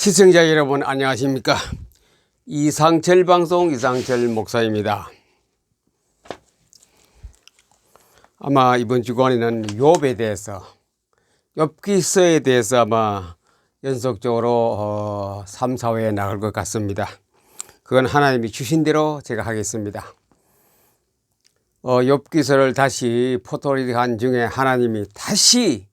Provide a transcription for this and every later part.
시청자 여러분 안녕하십니까? 이상철 방송 이상철 목사입니다. 아마 이번 주간에는 욥에 대해서 욥기서에 대해서 아마 연속적으로 어, 3, 4회에 나갈 것 같습니다. 그건 하나님이 주신 대로 제가 하겠습니다. 어, 욥기서를 다시 포토리한 중에 하나님이 다시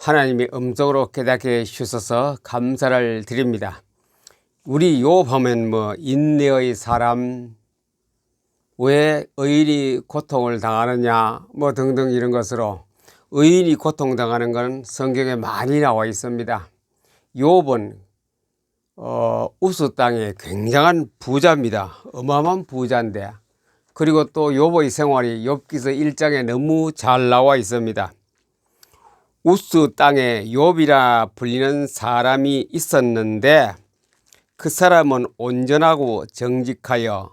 하나님의 음성으로 깨닫게 해주셔서 감사를 드립니다. 우리 욥하면 뭐 인내의 사람 왜 의인이 고통을 당하느냐 뭐 등등 이런 것으로 의인이 고통당하는 것은 성경에 많이 나와 있습니다. 욥은 어, 우스 땅에 굉장한 부자입니다. 어마어마한 부자인데 그리고 또 욥의 생활이 욥기서 1장에 너무 잘 나와 있습니다. 우스 땅에 욥이라 불리는 사람이 있었는데 그 사람은 온전하고 정직하여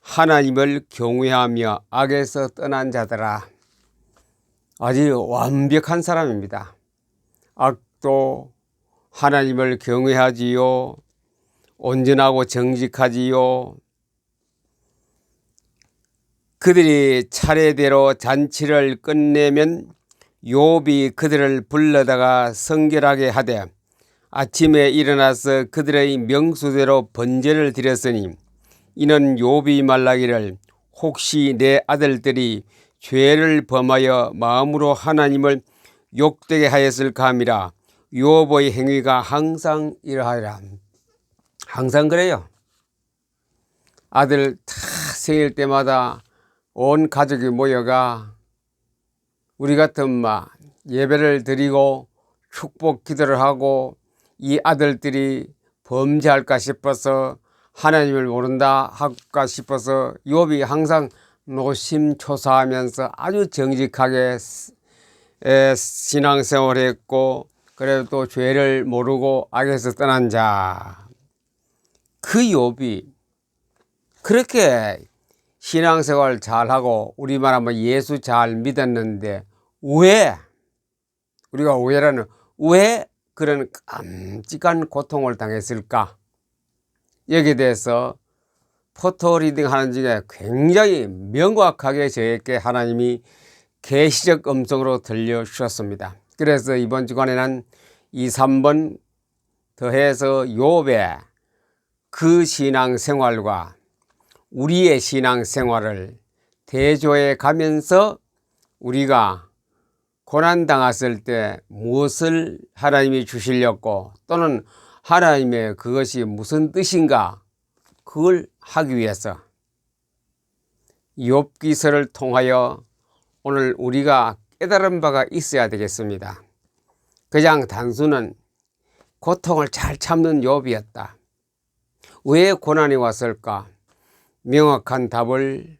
하나님을 경외하며 악에서 떠난 자더라. 아주 완벽한 사람입니다. 악도 하나님을 경외하지요. 온전하고 정직하지요. 그들이 차례대로 잔치를 끝내면 욥이 그들을 불러다가 성결하게 하되 아침에 일어나서 그들의 명수대로 번제를 드렸으니 이는 욥이 말라기를 혹시 내 아들들이 죄를 범하여 마음으로 하나님을 욕되게 하였을까 함이라 욥의 행위가 항상 이러하리라. 항상 그래요. 아들 다 생일 때마다 온 가족이 모여가 우리 같은 마 예배를 드리고 축복 기도를 하고 이 아들들이 범죄할까 싶어서 하나님을 모른다 할까 싶어서 욥이 항상 노심초사하면서 아주 정직하게 신앙생활을 했고 그래도 또 죄를 모르고 악에서 떠난 자. 그 욥이 그렇게 신앙생활 잘하고 우리말 하면 예수 잘 믿었는데 왜 우리가 왜라는 왜 그런 깜찍한 고통을 당했을까 여기에 대해서 포토 리딩 하는 중에 굉장히 명확하게 저에게 하나님이 계시적 음성으로 들려주셨습니다. 그래서 이번 주간에는 이 3번 더해서 욥의 그 신앙생활과 우리의 신앙생활을 대조해 가면서 우리가 고난당했을 때 무엇을 하나님이 주시려고 또는 하나님의 그것이 무슨 뜻인가 그걸 하기 위해서 욥기서를 통하여 오늘 우리가 깨달은 바가 있어야 되겠습니다. 그냥 단순한 고통을 잘 참는 욥이었다. 왜 고난이 왔을까? 명확한 답을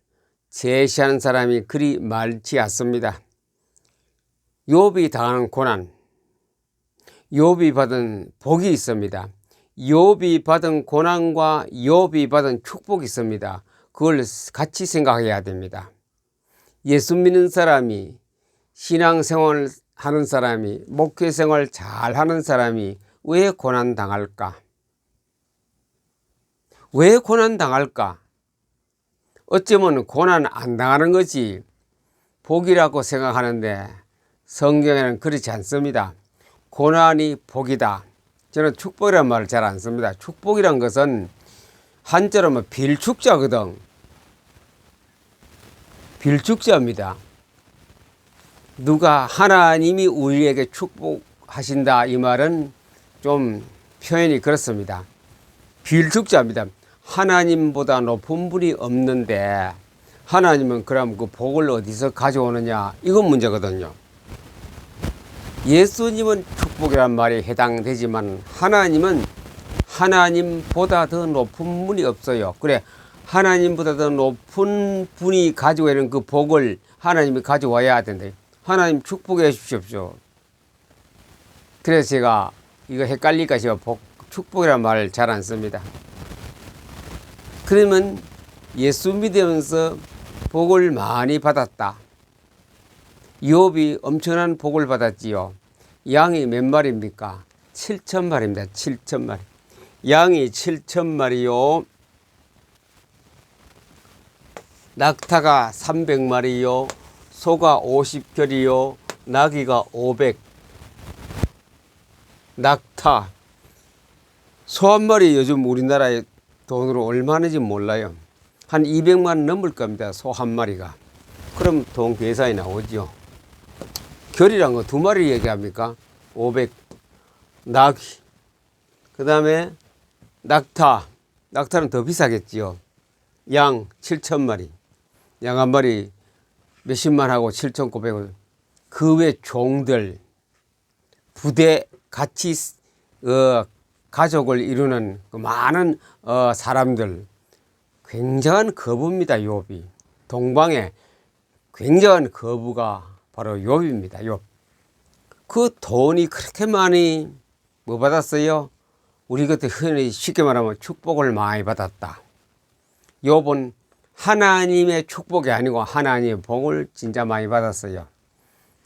제시하는 사람이 그리 많지 않습니다. 욥이 당하는 고난, 욥이 받은 복이 있습니다. 욥이 받은 고난과 욥이 받은 축복이 있습니다. 그걸 같이 생각해야 됩니다. 예수 믿는 사람이 신앙생활을 하는 사람이 목회생활 잘 하는 사람이 왜 고난 당할까? 왜 고난 당할까? 어쩌면 고난 안 당하는 거지 복이라고 생각하는데 성경에는 그렇지 않습니다. 고난이 복이다. 저는 축복이라는 말을 잘 안 씁니다. 축복이란 것은 한자로 뭐 빌축자거든. 빌축자입니다. 누가 하나님이 우리에게 축복하신다 이 말은 좀 표현이 그렇습니다. 빌축자입니다. 하나님보다 높은 분이 없는데 하나님은 그럼 그 복을 어디서 가져오느냐 이건 문제거든요. 예수님은 축복이란 말이 해당되지만 하나님은 하나님보다 더 높은 분이 없어요. 그래 하나님보다 더 높은 분이 가지고 있는 그 복을 하나님이 가져와야 되는데 하나님 축복해 주십시오. 그래서 제가 이거 헷갈릴까 제가 복, 축복이란 말을 잘 안 씁니다. 그러면 예수 믿으면서 복을 많이 받았다. 욥이 엄청난 복을 받았지요. 양이 몇 마리입니까? 7천 마리입니다. 7천 마리. 양이 7천 마리요. 낙타가 300마리요. 소가 50결이요. 나귀가 500. 낙타. 소 한 마리 요즘 우리나라에 돈으로 얼마인지 몰라요. 한 200만 원 넘을 겁니다. 소 한 마리가. 그럼 돈 계산이 나오죠. 결이란 거 두 마리 얘기합니까? 500. 낙. 그 다음에 낙타. 낙타는 더 비싸겠지요. 양 7천 마리. 양 한 마리 몇십만 하고 7,900원. 그 외 종들, 부대 같이 어, 가족을 이루는 그 많은 어, 사람들. 굉장한 거부입니다, 욥이. 동방에 굉장한 거부가 바로 욥입니다, 욥. 그 돈이 그렇게 많이 뭐 받았어요? 우리 그때 흔히 쉽게 말하면 축복을 많이 받았다. 욥은 하나님의 축복이 아니고 하나님의 복을 진짜 많이 받았어요.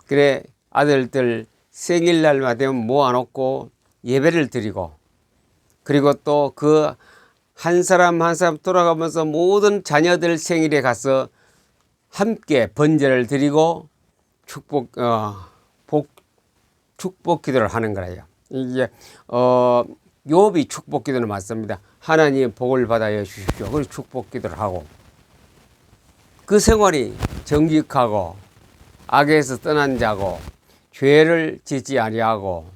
그래 아들들 생일날마다 모아놓고 예배를 드리고 그리고 또 그 한 사람 한 사람 돌아가면서 모든 자녀들 생일에 가서 함께 번제를 드리고 축복 어복 축복 기도를 하는 거예요. 이게 어 욥이 축복 기도는 맞습니다. 하나님의 복을 받아여 주십시오. 그리고 축복 기도를 하고 그 생활이 정직하고 악에서 떠난 자고 죄를 짓지 아니하고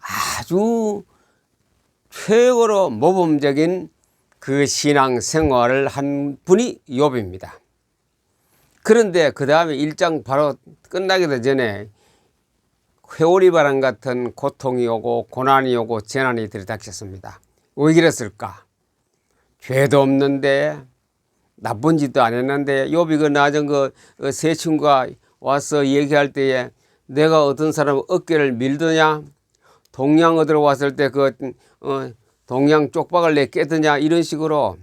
아주 최고로 모범적인 그 신앙 생활을 한 분이 욥입니다. 그런데 그 다음에 일장 바로 끝나기도 전에 회오리 바람 같은 고통이 오고 고난이 오고 재난이 들이닥쳤습니다. 왜 그랬을까? 죄도 없는데 나쁜 짓도 안 했는데 욥이 그 나중 그세 친구가 와서 얘기할 때에 내가 어떤 사람 어깨를 밀더냐 동양 얻으러 왔을 때 그 어, 동양 쪽박을 내 깨드냐 이런 식으로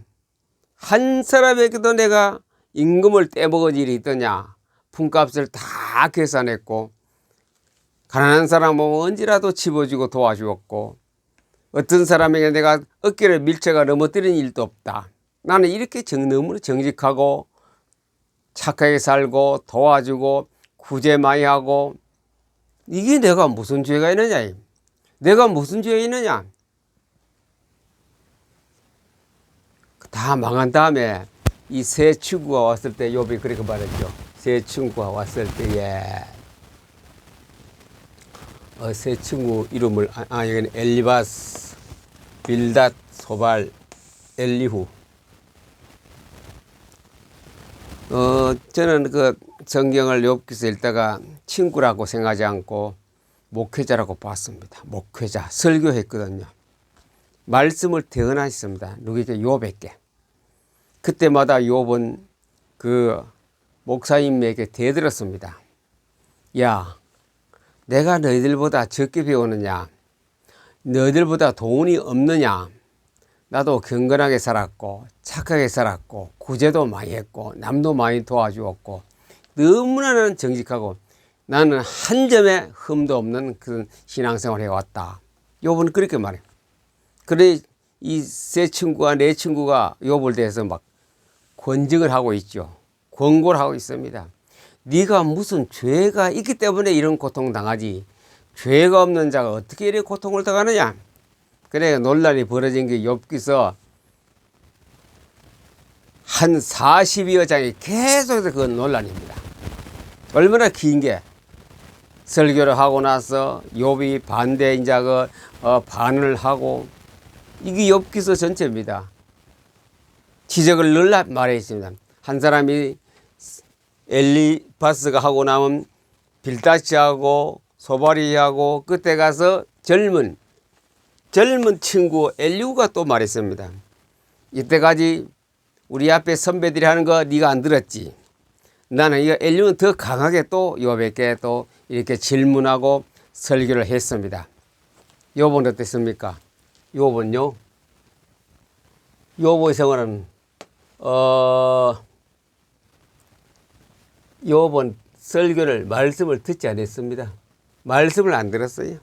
한 사람에게도 내가 임금을 떼먹은 일이 있더냐 품값을 다 계산했고 가난한 사람 보면 언제라도 집어주고 도와주었고 어떤 사람에게 내가 어깨를 밀체가 넘어뜨린 일도 없다. 나는 이렇게 정, 너무 정직하고 착하게 살고 도와주고 구제 많이 하고 이게 내가 무슨 죄가 있느냐? 내가 무슨 죄가 있느냐? 다 망한 다음에 이새 친구가 왔을 때 욥이 그렇게 말했죠. 새 친구가 왔을 때에 어, 새 친구 이름을 아, 아 여기는 엘리바스, 빌닷, 소발, 엘리후. 어 저는 그 성경을 욥기서 읽다가 친구라고 생각하지 않고 목회자라고 봤습니다. 목회자 설교했거든요. 말씀을 대언하셨습니다. 누구에게 욥에게. 그때마다 욥은 그 목사님에게 대들었습니다. 야, 내가 너희들보다 적게 배우느냐? 너희들보다 돈이 없느냐? 나도 경건하게 살았고 착하게 살았고 구제도 많이 했고 남도 많이 도와주었고 너무나 나는 정직하고 나는 한 점의 흠도 없는 그런 신앙생활을 해왔다. 요번 그렇게 말해. 그래 이 세 친구가 내 친구가 요볼 대해서 막 권증을 하고 있죠. 권고를 하고 있습니다. 네가 무슨 죄가 있기 때문에 이런 고통 당하지. 죄가 없는 자가 어떻게 이런 고통을 당하느냐? 그래 논란이 벌어진 게 엽기서 한 40여 장이 계속해서 그 논란입니다. 얼마나 긴 게 설교를 하고 나서 욥이 반대 인자 그 어, 반을 하고 이게 엽기서 전체입니다. 지적을 늘 말해 있습니다. 한 사람이 엘리바스가 하고 나면 빌다치하고 소바리하고 그때 가서 젊은 젊은 친구 엘리우가 또 말했습니다. 이때까지 우리 앞에 선배들이 하는 거 네가 안 들었지. 나는 이 엘리우는 더 강하게 또 요백에 또 이렇게 질문하고 설교를 했습니다. 요번 어땠습니까? 요번요. 요번 생활은 어 요번 설교를 말씀을 듣지 않았습니다. 말씀을 안 들었어요.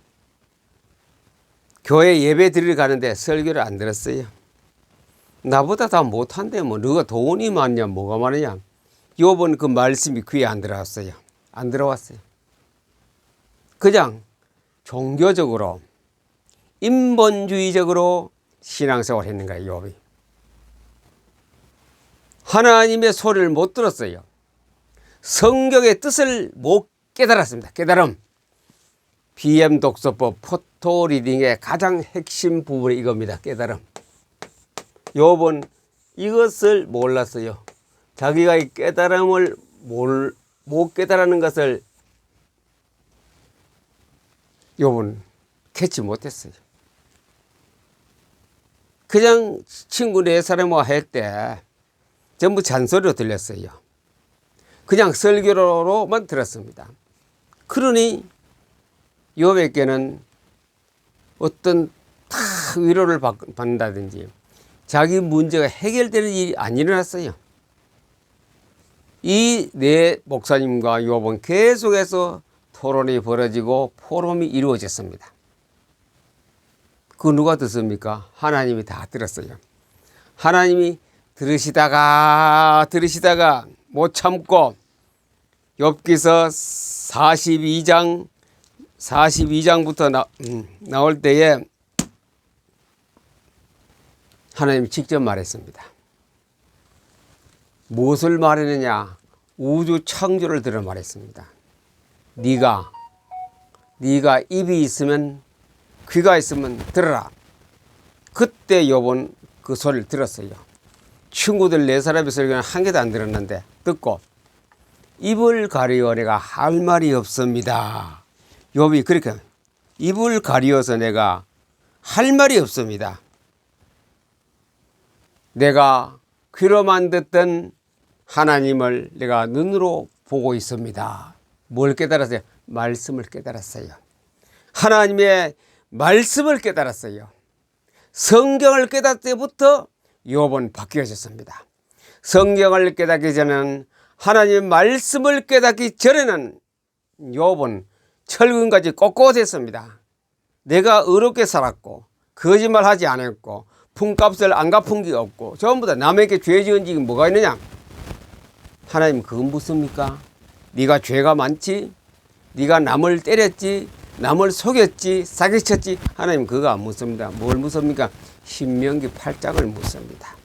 교회 예배 드리러 가는데 설교를 안 들었어요. 나보다 다 못한데 뭐 너가 돈이 많냐 뭐가 많으냐. 요번 그 말씀이 귀에 안 들어왔어요. 안 들어왔어요. 그냥 종교적으로 인본주의적으로 신앙생활 했는 거예요, 욥이. 하나님의 소리를 못 들었어요. 성경의 뜻을 못 깨달았습니다. 깨달음. BM 독서법 포토 리딩의 가장 핵심 부분이 이겁니다. 깨달음. 욥은 이것을 몰랐어요. 자기가 이 깨달음을 몰, 못 깨달았는 것을 욥은 캐치 못했어요. 그냥 친구 네 사람과 할 때 전부 잔소리로 들렸어요. 그냥 설교로만 들었습니다. 그러니 욥에게는 어떤 다 위로를 받- 받는다든지 자기 문제가 해결되는 일이 안 일어났어요. 이 네 목사님과 욥은 계속해서 토론이 벌어지고 포럼이 이루어졌습니다. 그 누가 듣습니까? 하나님이 다 들었어요. 하나님이 들으시다가 들으시다가 못 참고 엽기서 42장 42장부터 나, 음, 나올 때에 하나님이 직접 말했습니다. 무엇을 말했느냐? 우주 창조를 들어 말했습니다. 네가 네가 입이 있으면 귀가 있으면 들어라. 그때 욥은 그 소리를 들었어요. 친구들 네 사람이 설교는 한 개도 안 들었는데 듣고 입을 가리어 내가 할 말이 없습니다. 욥이 그렇게 입을 가리어서 내가 할 말이 없습니다. 내가 귀로만 듣던 하나님을 내가 눈으로 보고 있습니다. 뭘 깨달았어요? 말씀을 깨달았어요. 하나님의 말씀을 깨달았어요. 성경을 깨닫을 때부터 욥은 바뀌어졌습니다. 성경을 깨닫기 전에는 하나님의 말씀을 깨닫기 전에는 욥은 철근까지 꼿꼿했습니다. 내가 의롭게 살았고 거짓말하지 않았고 품값을 안 갚은 게 없고 전부 다 남에게 죄 지은 적이 뭐가 있느냐? 하나님 그건 묻습니까? 네가 죄가 많지? 네가 남을 때렸지? 남을 속였지? 사기쳤지? 하나님 그거 안 묻습니다. 뭘 묻습니까? 신명기 8장을 묻습니다.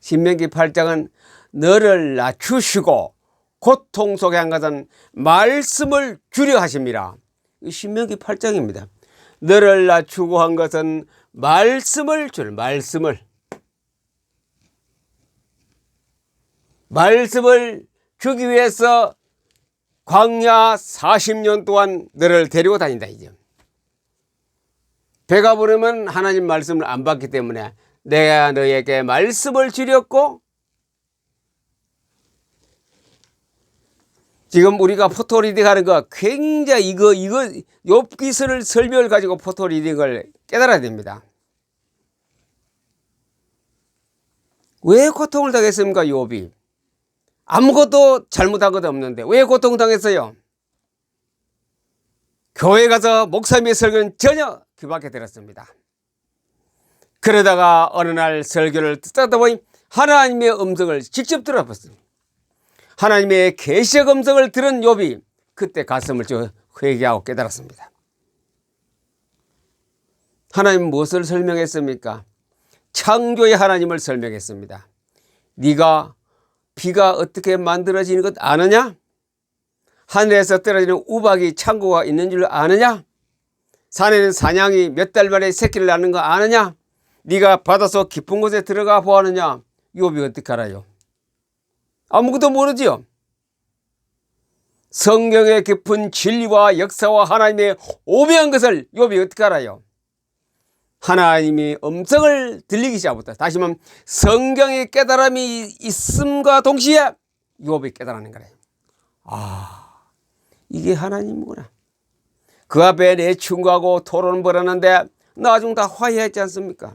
신명기 8장은 너를 낮추시고 고통 속에 한 것은 말씀을 주려 하십니다. 이 신명기 8장입니다. 너를 낮추고 한 것은 말씀을 줄 말씀을 말씀을 주기 위해서 광야 40년 동안 너를 데리고 다닌다 이제. 배가 부르면 하나님 말씀을 안 받기 때문에 내가 너에게 말씀을 주렸고 지금 우리가 포토 리딩 하는 거 굉장히 이거 이거 욥기서를 설명을 가지고 포토 리딩을 깨달아야 됩니다. 왜 고통을 당했습니까, 욥이? 아무것도 잘못한 것도 없는데 왜 고통 당했어요? 교회 가서 목사님의 설교는 전혀 귀밖에 들었습니다. 그러다가 어느 날 설교를 듣다 보니 하나님의 음성을 직접 들어봤습니다. 하나님의 계시의 음성을 들은 욥이 그때 가슴을 쭉 회개하고 깨달았습니다. 하나님 무엇을 설명했습니까? 창조의 하나님을 설명했습니다. 네가 비가 어떻게 만들어지는 것 아느냐? 하늘에서 떨어지는 우박이 창고가 있는 줄 아느냐? 산에는 사냥이 몇 달 만에 새끼를 낳는 거 아느냐? 네가 바다속 깊은 곳에 들어가 보았느냐? 욥이 어떻게 알아요? 아무것도 모르지요. 성경의 깊은 진리와 역사와 하나님의 오묘한 것을 욥이 어떻게 알아요? 하나님이 음성을 들리기 시작부터 다시 말하면 성경의 깨달음이 있음과 동시에 욥이 깨달아낸 거래요. 아, 이게 하나님이구나. 그 앞에 내 충고하고 토론 벌였는데 나중 다 화해했지 않습니까?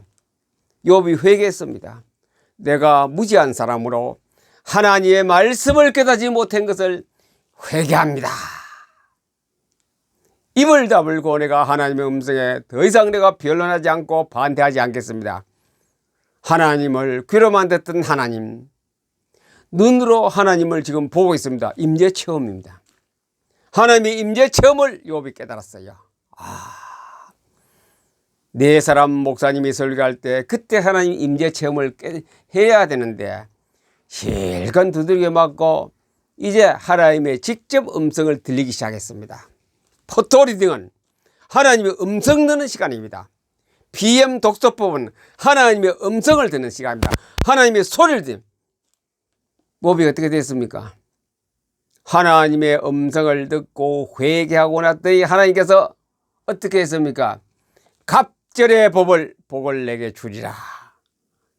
욥이 회개했습니다. 내가 무지한 사람으로 하나님의 말씀을 깨닫지 못한 것을 회개합니다. 입을 다물고 내가 하나님의 음성에 더 이상 내가 변론하지 않고 반대하지 않겠습니다. 하나님을 귀로 만졌던 하나님 눈으로 하나님을 지금 보고 있습니다. 임재 체험입니다. 하나님의 임재 체험을 욥이 깨달았어요. 아, 네 사람 목사님이 설교할 때 그때 하나님 임재 체험을 깨, 해야 되는데 실컷 두들겨 맞고 이제 하나님의 직접 음성을 들리기 시작했습니다. 포토 리딩은 하나님의 음성 듣는 시간입니다. BM 독서법은 하나님의 음성을 듣는 시간입니다. 하나님의 소리를 듣는 몹이 어떻게 됐습니까? 하나님의 음성을 듣고 회개하고 났더니 하나님께서 어떻게 했습니까? 갑절의 법을 복을 내게 주리라.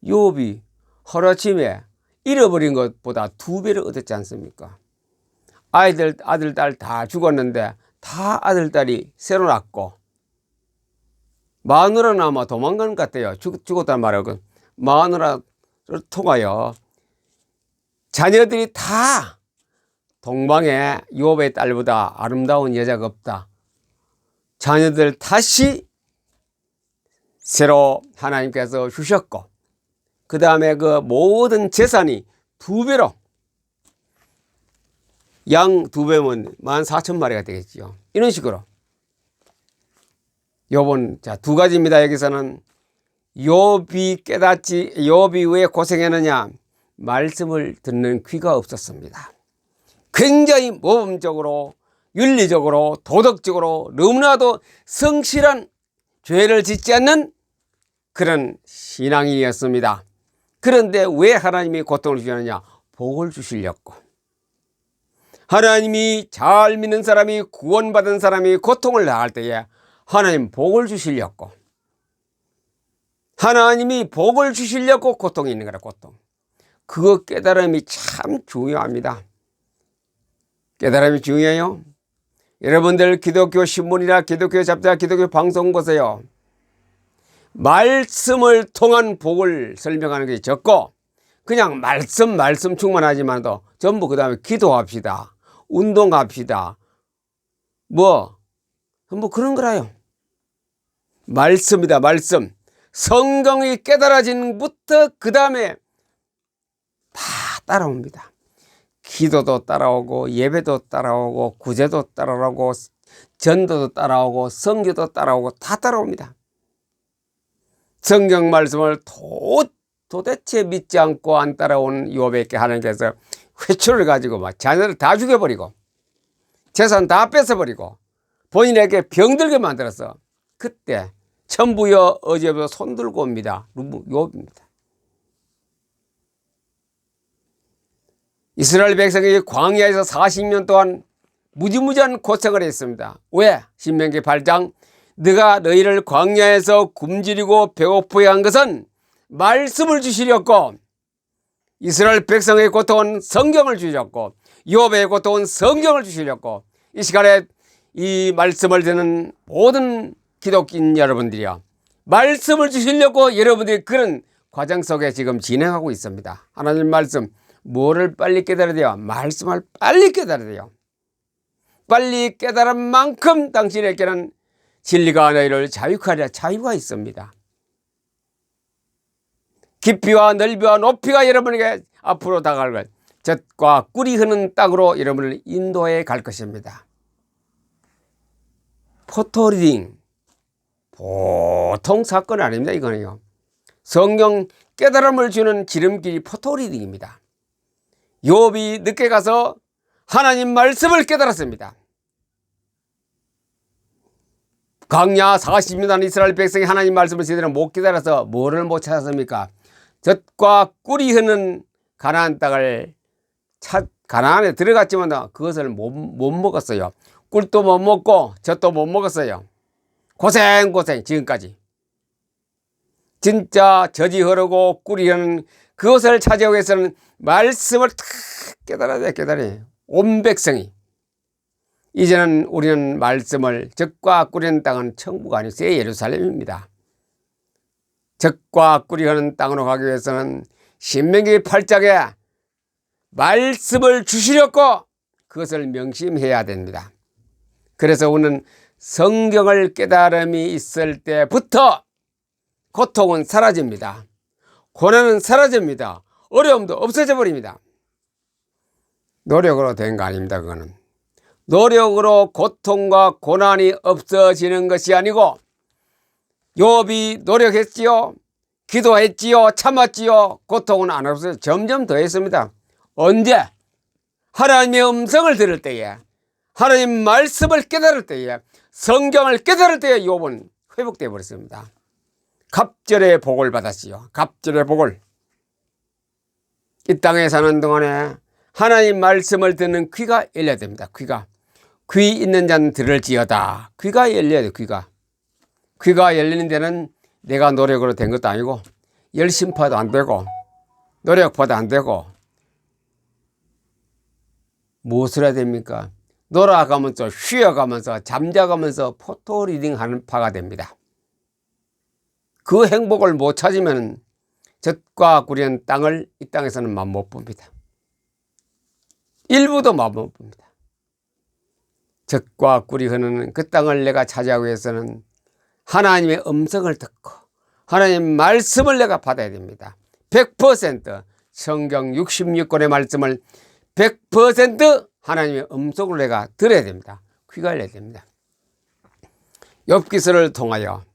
욥이 하루아침에 잃어버린 것보다 두 배를 얻었지 않습니까? 아이들 아들 딸 다 죽었는데 다 아들 딸이 새로 낳고 마누라는 아마 도망가는 것 같아요. 죽, 죽었단 말이고 마누라를 통하여 자녀들이 다 동방에 욥의 딸보다 아름다운 여자가 없다. 자녀들 다시 새로 하나님께서 주셨고 그 다음에 그 모든 재산이 두 배로 양 두 배면 만 사천 마리가 되겠지요. 이런 식으로 요번 자두 가지입니다. 여기서는 욥이 깨닫지 욥이 왜 고생했느냐 말씀을 듣는 귀가 없었습니다. 굉장히 모범적으로 윤리적으로 도덕적으로 너무나도 성실한 죄를 짓지 않는 그런 신앙인이었습니다. 그런데 왜 하나님이 고통을 주셨느냐? 복을 주시려고. 하나님이 잘 믿는 사람이 구원받은 사람이 고통을 당할 때에 하나님 복을 주시려고. 하나님이 복을 주시려고 고통이 있는 거라, 고통. 그거 깨달음이 참 중요합니다. 깨달음이 중요해요. 여러분들 기독교 신문이나 기독교 잡지나 기독교 방송 보세요. 말씀을 통한 복을 설명하는 게 적고 그냥 말씀 말씀 충만하지만도 전부 그 다음에 기도합시다. 운동합시다. 뭐, 뭐 그런 거라요. 말씀이다, 말씀. 성경이 깨달아진부터 그 다음에 다 따라옵니다. 기도도 따라오고 예배도 따라오고 구제도 따라오고 전도도 따라오고 성교도 따라오고 다 따라옵니다. 성경 말씀을 도, 도대체 믿지 않고 안 따라온 요백께 하나님께서 회초를 가지고 막 자녀를 다 죽여버리고 재산 다 뺏어버리고 본인에게 병들게 만들어서 그때 천부여 어제부터 손들고 옵니다. 욥입니다. 이스라엘 백성이 광야에서 40년 동안 무지무지한 고생을 했습니다. 왜? 신명기 8장 네가 너희를 광야에서 굶주리고 배고프게 한 것은 말씀을 주시려고 이스라엘 백성의 고통은 성경을 주셨고 욥의 고통은 성경을 주시려고 이 시간에 이 말씀을 듣는 모든 기독인 여러분들이요 말씀을 주시려고 여러분들이 그런 과정 속에 지금 진행하고 있습니다. 하나님 말씀 뭐를 빨리 깨달아야 돼요? 말씀을 빨리 깨달아야 돼요. 빨리 깨달은 만큼 당신에게는 진리가 너희를 자유하리라 자유가 있습니다. 깊이와 넓이와 높이가 여러분에게 앞으로 다가갈 것, 젖과 꿀이 흐는 땅으로 여러분을 인도해 갈 것입니다. 포토리딩 보통 사건 아닙니다. 이거는요. 성경 깨달음을 주는 지름길이 포토리딩입니다. 욥이 늦게 가서 하나님 말씀을 깨달았습니다. 광야 40년 이스라엘 백성이 하나님 말씀을 제대로 못 깨달아서 뭐를 못 찾았습니까? 젖과 꿀이 흐는 가나안 땅을 찾 가나안에 들어갔지만 그것을 못, 못 먹었어요. 꿀도 못 먹고 젖도 못 먹었어요. 고생 고생 지금까지. 진짜 젖이 흐르고 꿀이 흐르는 그것을 찾아오기 위해서는 말씀을 탁 깨달아야 돼, 깨달아야 온 백성이. 이제는 우리는 말씀을 적과 꿀이 땅은 천국가 아니고 새 예루살렘입니다. 적과 흐는 땅으로 가기 위해서는 신명기 8장에 말씀을 주시려고 그것을 명심해야 됩니다. 그래서 우리는 성경을 깨달음이 있을 때부터 고통은 사라집니다. 고난은 사라집니다. 어려움도 없어져 버립니다. 노력으로 된 거 아닙니다. 그거는. 노력으로 고통과 고난이 없어지는 것이 아니고 욥이 노력했지요. 기도했지요. 참았지요. 고통은 안 없어요. 점점 더했습니다. 언제? 하나님의 음성을 들을 때에 하나님 말씀을 깨달을 때에 성경을 깨달을 때에 욥은 회복되어 버렸습니다. 갑절의 복을 받았지요. 갑절의 복을. 이 땅에 사는 동안에 하나님 말씀을 듣는 귀가 열려야 됩니다. 귀가. 귀 있는 자는 들을지어다. 귀가 열려야 돼, 귀가. 귀가 열리는 데는 내가 노력으로 된 것도 아니고, 열심 파도 안 되고, 노력 파도 안 되고, 무엇을 해야 됩니까? 놀아가면서, 쉬어가면서, 잠자가면서 포토 리딩 하는 파가 됩니다. 그 행복을 못 찾으면 젖과 구리는 땅을 이 땅에서는 맛 못 봅니다. 일부도 맛 못 봅니다. 젖과 꿀이 흐르는 그 땅을 내가 차지하기 위해서는 하나님의 음성을 듣고 하나님 말씀을 내가 받아야 됩니다. 100% 성경 66권의 말씀을 100% 하나님의 음성으로 내가 들어야 됩니다. 귀가 열려야 됩니다. 엽기서를 통하여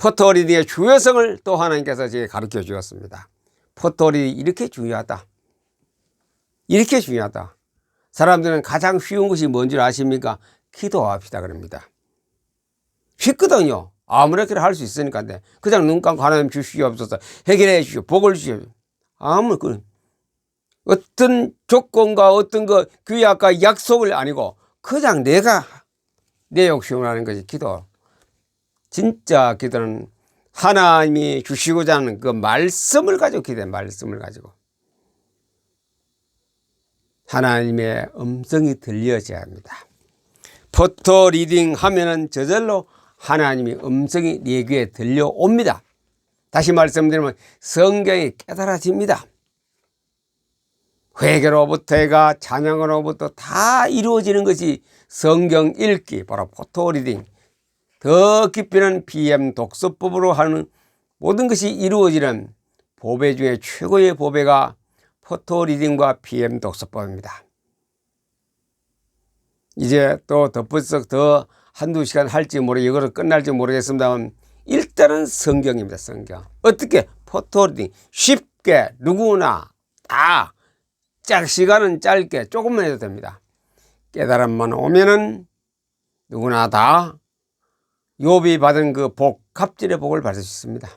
포토리딩의 중요성을 또 하나님께서 제게 가르쳐 주었습니다. 포토리딩이 이렇게 중요하다. 이렇게 중요하다. 사람들은 가장 쉬운 것이 뭔지 아십니까? 기도합시다 그럽니다. 쉽거든요. 아무렇게나 할 수 있으니까. 그냥 눈 감고 하나님 주시옵소서 해결해 주시오. 복을 주시오. 아무 그 어떤 조건과 어떤 그 규약과 약속을 아니고 그냥 내가 내 욕심을 하는 것이 기도. 진짜 기도는 하나님이 주시고자 하는 그 말씀을 가지고 기도해 말씀을 가지고 하나님의 음성이 들려져야 합니다. 포토 리딩 하면은 저절로 하나님의 음성이 내 귀에 들려옵니다. 다시 말씀드리면 성경이 깨달아집니다. 회개로부터 가 찬양으로부터 다 이루어지는 것이 성경 읽기, 바로 포토 리딩. 더 깊이는 BM 독서법으로 하는 모든 것이 이루어지는 보배 중에 최고의 보배가 포토 리딩과 PM 독서법입니다. 이제 또 덧붙여 더 한두 시간 할지 모르 이거를 끝날지 모르겠습니다만 일단은 성경입니다. 성경. 어떻게 포토 리딩 쉽게 누구나 다 짝 시간은 짧게 조금만 해도 됩니다. 깨달음만 오면은 누구나 다 욥이 받은 그 복, 갑질의 복을 받을 수 있습니다.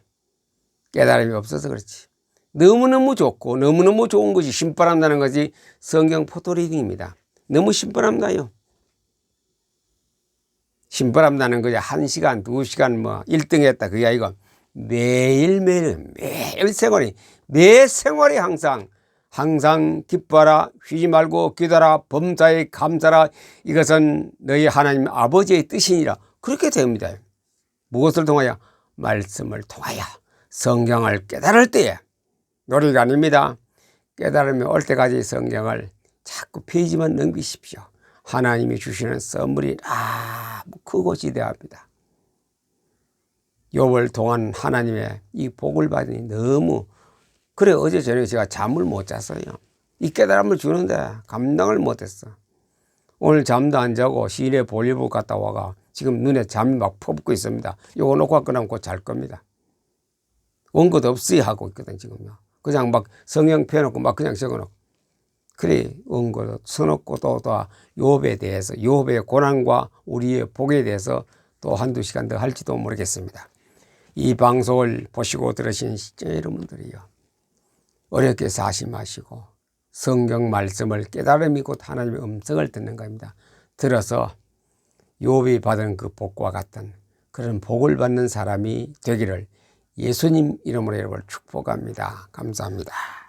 깨달음이 없어서 그렇지. 너무너무 좋고 너무너무 좋은 것이 신바람나는 것이 성경 포토리딩입니다. 너무 신바람나요. 신바람 나는 거지 한 시간, 두 시간 뭐 1등 했다 그게 아니고 매일매일 매일 생활이 매 생활이 항상 항상 기뻐라 쉬지 말고 기도하라 범사에 감사라 이것은 너희 하나님 아버지의 뜻이니라 그렇게 됩니다. 무엇을 통하여 말씀을 통하여 성경을 깨달을 때에 노리가 아닙니다. 깨달음이 올 때까지 성경을 자꾸 페이지만 넘기십시오. 하나님이 주시는 선물이 아무 크고 지대합니다. 욥을 통한 하나님의 이 복을 받으니 너무 그래 어제 저녁에 제가 잠을 못 잤어요. 이 깨달음을 주는데 감당을 못했어. 오늘 잠도 안 자고 시내 볼일부 갔다 와가 지금 눈에 잠이 막 퍼붓고 있습니다. 요거 놓고 끝나면 곧잘 겁니다. 원고도 없이 하고 있거든 지금요. 그냥 막 성형 펴놓고 막 그냥 적어놓고. 그래 원고도 써놓고 또또 욥에 대해서 욥의 고난과 우리의 복에 대해서 또 한두 시간 더 할지도 모르겠습니다. 이 방송을 보시고 들으신 시청자 여러분들이요. 어렵게 사시 마시고 성경 말씀을 깨달음이 곧 하나님의 음성을 듣는 겁니다. 들어서 욥이 받은 그 복과 같은 그런 복을 받는 사람이 되기를 예수님 이름으로 여러분을 축복합니다. 감사합니다.